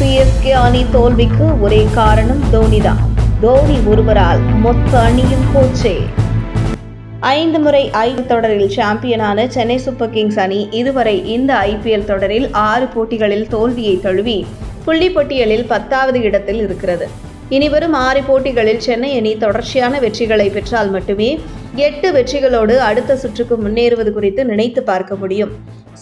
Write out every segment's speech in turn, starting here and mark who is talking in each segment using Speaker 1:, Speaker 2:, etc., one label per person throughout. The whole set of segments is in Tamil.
Speaker 1: சிஎஸ்கே அணி தோல்விக்கு ஒரே காரணம் தோனிதான். தோனி ஒருவரால் மொத்த அணியும் போச்சே. ஐந்து முறை ஐபிஎல் தொடரில் சாம்பியனான சென்னை சூப்பர் கிங்ஸ் அணி இதுவரை இந்த ஐபிஎல் தொடரில் ஆறு போட்டிகளில் தோல்வியை தழுவி புள்ளி பட்டியலில் பத்தாவது இடத்தில் இருக்கிறது. இனிவரும் ஆறு போட்டிகளில் சென்னை அணி தொடர்ச்சியான வெற்றிகளை பெற்றால் மட்டுமே எட்டு வெற்றிகளோடு அடுத்த சுற்றுக்கு முன்னேறுவது குறித்து நினைத்து பார்க்க முடியும்.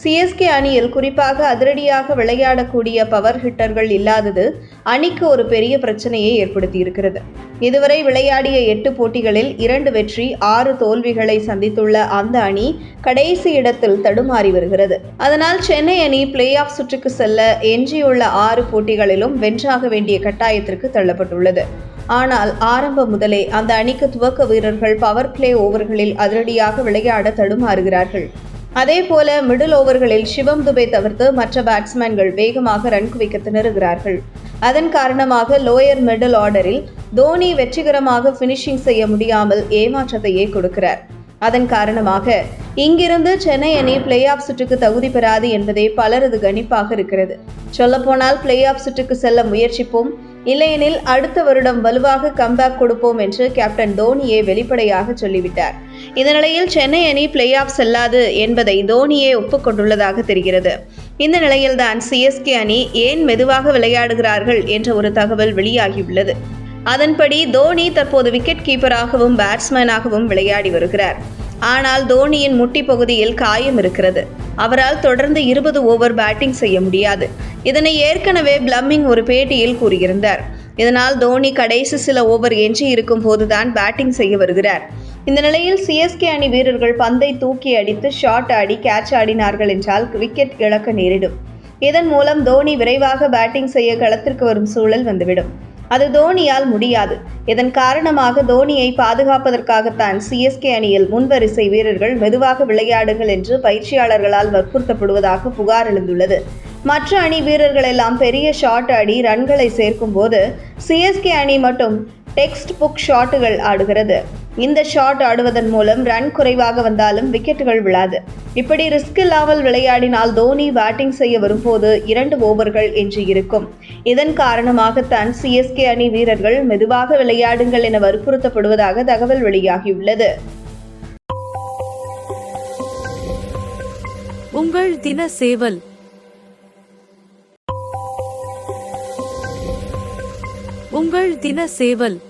Speaker 1: சிஎஸ்கே அணியில் குறிப்பாக அதிரடியாக விளையாடக்கூடிய பவர் ஹிட்டர்கள் இல்லாதது அணிக்கு ஒரு பெரிய பிரச்சனையை ஏற்படுத்தியிருக்கிறது. இதுவரை விளையாடிய எட்டு போட்டிகளில் இரண்டு வெற்றி ஆறு தோல்விகளை சந்தித்துள்ள அந்த அணி கடைசி இடத்தில் தடுமாறி வருகிறது. அதனால் சென்னை அணி பிளே ஆஃப் சுற்றுக்கு செல்ல எஞ்சியுள்ள ஆறு போட்டிகளிலும் வென்றாக வேண்டிய கட்டாயத்திற்கு தள்ளப்பட்டுள்ளது. ஆனால் ஆரம்பம் முதலே அந்த அணிக்கு துவக்க வீரர்கள் பவர் பிளே ஓவர்களில் அதிரடியாக விளையாட தடுமாறுகிறார்கள். அதேபோல மிடில் ஓவர்களில் சிவம் துபே தவிர்த்து மற்ற பேட்ஸ்மேன்கள் வேகமாக ரன் குவிக்க திணறுகிறார்கள். அதன் காரணமாக லோயர் மிடில் ஆர்டரில் தோனி வெற்றிகரமாக ஃபினிஷிங் செய்ய முடியாமல் ஏமாற்றத்தையே கொடுக்கிறார். அதன் காரணமாக இங்கிருந்து சென்னை அணி பிளே ஆஃப் சுற்றுக்கு தகுதி பெறாது என்பதே பலரது கணிப்பாக இருக்கிறது. சொல்லப்போனால் பிளே ஆஃப் சுற்றுக்கு செல்ல முயற்சிப்போம். இல்லையெனில் அடுத்த வருடம் வலுவாக கம்பேக் கொடுப்போம் என்று கேப்டன் தோனியே வெளிப்படையாக சொல்லிவிட்டார். இந்த நிலையில் சென்னை அணி பிளே ஆஃப் செல்லாது என்பதை தோனியே ஒப்புக்கொண்டுள்ளதாக தெரிகிறது. இந்த நிலையில்தான் சிஎஸ்கே அணி ஏன் மெதுவாக விளையாடுகிறார்கள் என்ற ஒரு தகவல் வெளியாகியுள்ளது. அதன்படி தோனி தற்போது விக்கெட் கீப்பராகவும் பேட்ஸ்மேனாகவும் விளையாடி வருகிறார். ஆனால் தோனியின் முட்டி பகுதியில் காயம் இருக்கிறது. அவரால் தொடர்ந்து இருபது ஓவர் பேட்டிங் செய்ய முடியாது. இதனை ஏற்கனவே பிளம்மிங் ஒரு பேட்டியில் கூறியிருந்தார். இதனால் தோனி கடைசி சில ஓவர் எஞ்சி இருக்கும் போதுதான் பேட்டிங் செய்ய வருகிறார். இந்த நிலையில் சிஎஸ்கே அணி வீரர்கள் பந்தை தூக்கி அடித்து ஷாட் ஆடி கேட்ச் ஆடினார்கள் என்றால் விக்கெட் இழக்க நேரிடும். இதன் மூலம் தோனி விரைவாக பேட்டிங் செய்ய களத்திற்கு வரும் சூழல் வந்துவிடும். அது தோனியால் முடியாது. இதன் காரணமாக தோனியை பாதுகாப்பதற்காகத்தான் சிஎஸ்கே அணியில் முன்வரிசை வீரர்கள் மெதுவாக விளையாடுங்கள் என்று பயிற்சியாளர்களால் வற்புறுத்தப்படுவதாக புகார் எழுந்துள்ளது. மற்ற அணி வீரர்கள் எல்லாம் பெரிய ஷாட் ஆடி ரன்களை சேர்க்கும் போது சிஎஸ்கே அணி மட்டும் டெக்ஸ்ட் புக் ஷாட்டுகள் ஆடுகிறது. இந்த ஷாட் ஆடுவதன் மூலம் ரன் குறைவாக வந்தாலும் விக்கெட்டுகள் விழாது. இப்படி ரிஸ்க் இல்லாமல் விளையாடினால் தோனி பேட்டிங் செய்ய வரும்போது இரண்டு ஓவர்கள் என்று இருக்கும். இதன் காரணமாகத்தான் சிஎஸ்கே அணி வீரர்கள் மெதுவாக விளையாடுங்கள் என வற்புறுத்தப்படுவதாக தகவல் வெளியாகியுள்ளது.
Speaker 2: உங்கள் தின சேவல். உங்கள் தின சேவல்.